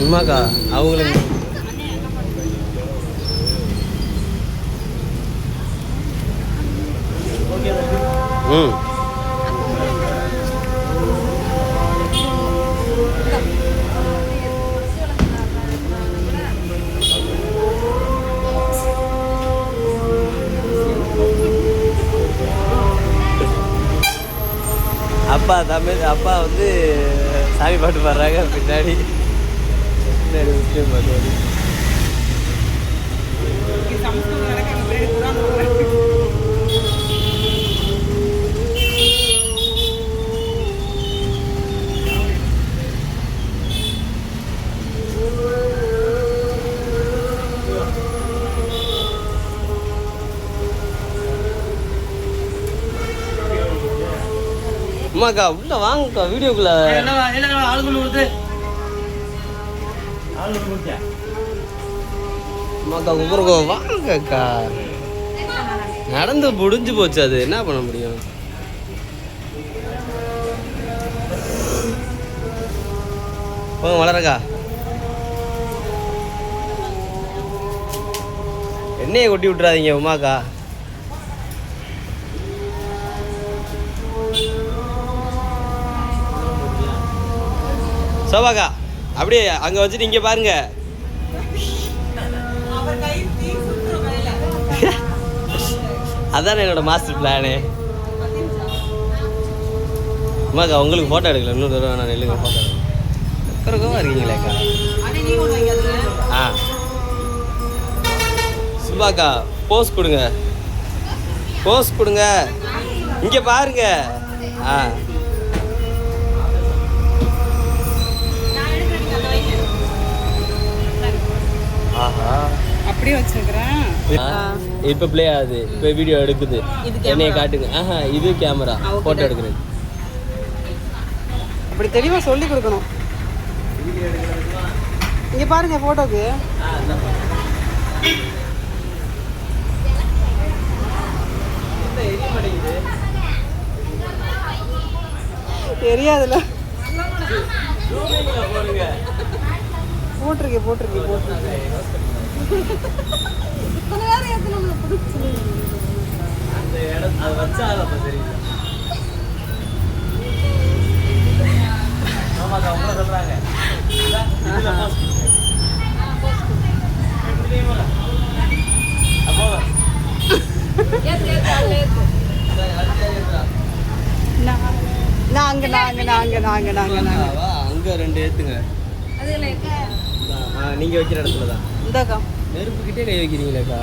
உண்மாக்கா அவங்களுக்கு ம். அப்பா தமிழ் அப்பா வந்து சாமி பாட்டு பாடுறாங்க பின்னாடி. பின்னாடி முஸ்லீம் பாட்டு அம்மாக்கா உள்ள வாங்கக்கா வீடியோக்குள்ள. அம்மாக்கா குப்புறக்கோ வாங்கக்கா. நடந்து முடிஞ்சு போச்சு அது. என்ன பண்ண முடியும்? போங்க வளரக்கா. எண்ணெயை கொட்டி விட்டுறாதீங்க உமாக்கா. சோபாக்கா அப்படியே அங்க வச்சுட்டு இங்க பாருங்க. அதான் என்னோட மாஸ்டர் பிளானு அம்மாக்கா உங்களுக்கு ஃபோட்டோ எடுக்கல. இன்னொரு தடவை நான் நில்லுங்க ஃபோட்டோ எடுக்கறக்கமாக இருக்கீங்களேக்கா ஆ. சுபாக்கா போஸ் கொடுங்க. போஸ் கொடுங்க. இங்கே பாருங்க. ஆ. அப்படியே வச்சிருக்கிறேன். இப்போ ப்ளே ஆகுது. இப்போ வீடியோ எடுக்குது. என்னைய காட்டுங்க. ஆஹா இது கேமரா ஃபோட்டோ எடுக்கிறது அப்படி தெளிவா சொல்லி கொடுக்கணும். இங்க பாருங்க போட்டோக்கு தெரியாதுல்ல. போட்டிருக்கேன் போட்டிருக்கேன் போட்டிருக்கேன் அந்த இடம் அது வச்சா அப்போ தெரியும் ஆமாக்கா உங்களை சொல்கிறாங்க நாங்க நாங்க நாங்க நாங்க நாங்க நாங்க. அங்கே ரெண்டு ஏற்றுங்க நீங்க வைக்கிற இடத்துல தான் இந்தாக்கா. நெருப்பு கிட்டே கை வைக்கிறீங்களேக்கா